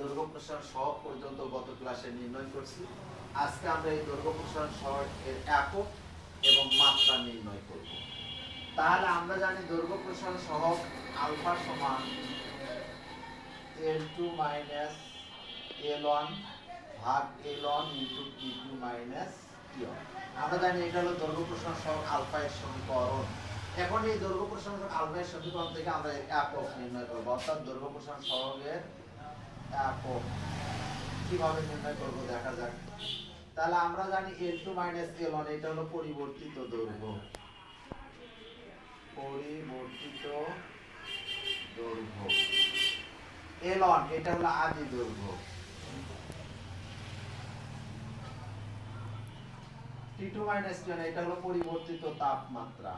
দৈর্ঘ্য প্রসারণ সহগ পর্যন্ত গত ক্লাসে নির্ণয় করছি। আজকে আমরা এই দৈর্ঘ্য প্রসারণ সহগ এর একক এবং মাত্রা নির্ণয় করব। তাহলে আমরা জানি দৈর্ঘ্য প্রসারণ সহগ আলফা সমান L two minus L one ভাগ L one into T two minus আমরা জানি এটা হলো দৈর্ঘ্য প্রসারণ সহগ আলফা এর সমীকরণ। এখন এই দৈর্ঘ্য প্রসারণ আলফা এর সমীকরণ থেকে আমরা একক নির্ণয় করব। অর্থাৎ দৈর্ঘ্য প্রসারণ সহগের একক কীভাবে নির্ণয় করব দেখা যাক। তাহলে আমরা জানি L two minus L one এটা হলো পরিবর্তিত দৈর্ঘ্য। পরিবর্তিত দৈর্ঘ্য। এল ওয়ান এটা হলো আদি দৈর্ঘ্য। টি টু মাইনাস টি এটা হলো পরিবর্তিত তাপমাত্রা।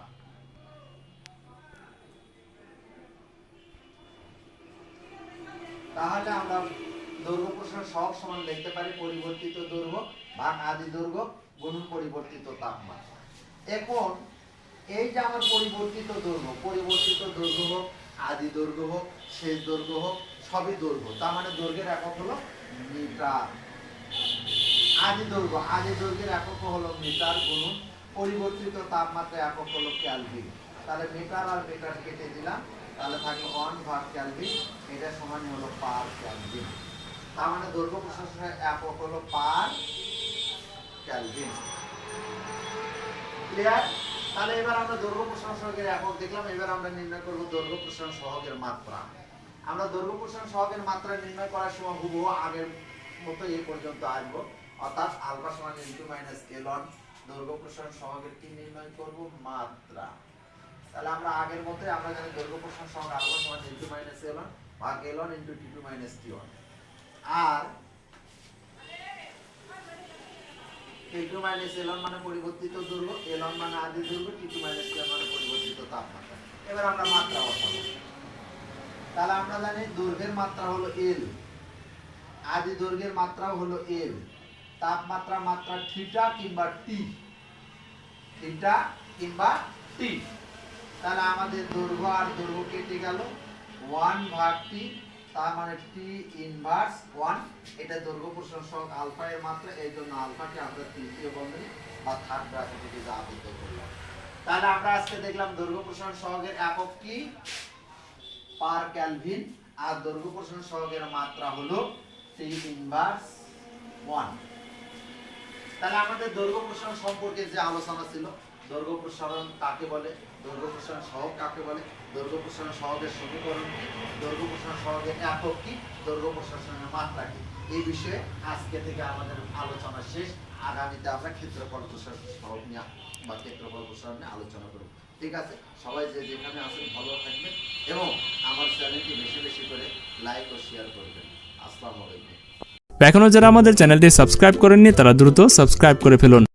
তাহলে আমরা দৈর্ঘ্য প্রসারণ সব সমান লিখতে পারি, পরিবর্তিত দৈর্ঘ্য ভাগ আদি দৈর্ঘ্য গুণন পরিবর্তিত তাপমাত্রা এখন এই যে আমার পরিবর্তিত দৈর্ঘ্য পরিবর্তিত দৈর্ঘ্য হোক, আদি দৈর্ঘ্য হোক, শেষ দৈর্ঘ্য হোক, সবই দৈর্ঘ্য। তার মানে দৈর্ঘ্যের একক হলো মিটার। আদি দৈর্ঘ্য, আদি দৈর্ঘ্যের একক হলো মিটার গুণন। পরিবর্তিত তাপমাত্রা একক হলো ক্যালভিন। তাহলে মিটার আর মিটার কেটে দিলাম। তাহলে থাকল ওয়ান ভাগ ক্যালভিন এটা সমান হলো পার ক্যালভিন তার মানে দৈর্ঘ্য প্রশাসনের একক হলো পার ক্যালভিন ক্লিয়ার তাহলে এবার আমরা দৈর্ঘ্য প্রসারণ সহগের একক দেখলাম, এবার আমরা নির্ণয় করব দৈর্ঘ্য প্রসারণ সহগের মাত্রা। আমরা দৈর্ঘ্য প্রসারণ সহগের মাত্রা নির্ণয় করার সময় হুবহু আগের মতো এই পর্যন্ত আসব। অর্থাৎ আলফা সমান ইনটু মাইনাস এল ওয়ান দৈর্ঘ্য প্রসারণ সহগের কি নির্ণয় করব? মাত্রা। তাহলে আমরা আগের মতোই আমরা জানি দৈর্ঘ্য প্রসারণ সহগ আলফা সমান ইনটু মাইনাস এল ওয়ান ভাগ L one into T two minus T one আর টি2 মাইনাস এল মানে পরিবর্তিত দৈর্ঘ্য এল মানে আদি দৈর্ঘ্য টি2 মাইনাস টি মানে পরিবর্তিত তাপমাত্রা। এবার আমরা মাত্রা বসাবো তাহলে আমরা জানি দৈর্ঘ্যের মাত্রা হলো এল আদি দৈর্ঘ্যের মাত্রাও হলো এল তাপমাত্রা মাত্রা থিটা কিংবা টি থিটা কিংবা টি তাহলে আমাদের দৈর্ঘ্য আর দৈর্ঘ্য কেটে গেল। ওয়ান ভাগ টি তার মানে টি ইনভার্স ওয়ান এটা দৈর্ঘ্য সহগ আলফা এর মাত্রা, এই জন্য আলফাকে আমরা তৃতীয় বন্ধনী বা থার্ড ব্র্যাকেটে দিয়ে আবদ্ধ করলাম। তাহলে আমরা আজকে দেখলাম দৈর্ঘ্য প্রসারণ সহগের একক কি? পার ক্যালভিন। আর দৈর্ঘ্য প্রসারণ সহগের মাত্রা হলো টি ইনভার্স ওয়ান তাহলে আমাদের দৈর্ঘ্য প্রসারণ সম্পর্কে যে আলোচনা ছিল দৈর্ঘ্য প্রসারণ কাকে বলে? দৈর্ঘ্য প্রসারণ সহগ কাকে বলে? দৈর্ঘ্য প্রসারণ সহগের সমীকরণ দৈর্ঘ্য প্রসারণ সহগের একক কি? দৈর্ঘ্য প্রসারণের মাত্রা কি? এই বিষয়ে আজকে থেকে আমাদের আলোচনা শেষ। আগামীতে আমরা ক্ষেত্রফল প্রসারণ সহগ নিয়ে বা ক্ষেত্রফল প্রসারণ নিয়ে আলোচনা করব। ঠিক আছে? সবাই যে যেখানে আছেন ভালো থাকবেন এবং আমার চ্যানেলটি বেশি বেশি করে লাইক ও শেয়ার করবেন। আসসালামু আলাইকুম। এখনও যারা আমাদের চ্যানেলটি সাবস্ক্রাইব করেননি, তারা দ্রুত সাবস্ক্রাইব করে ফেলুন।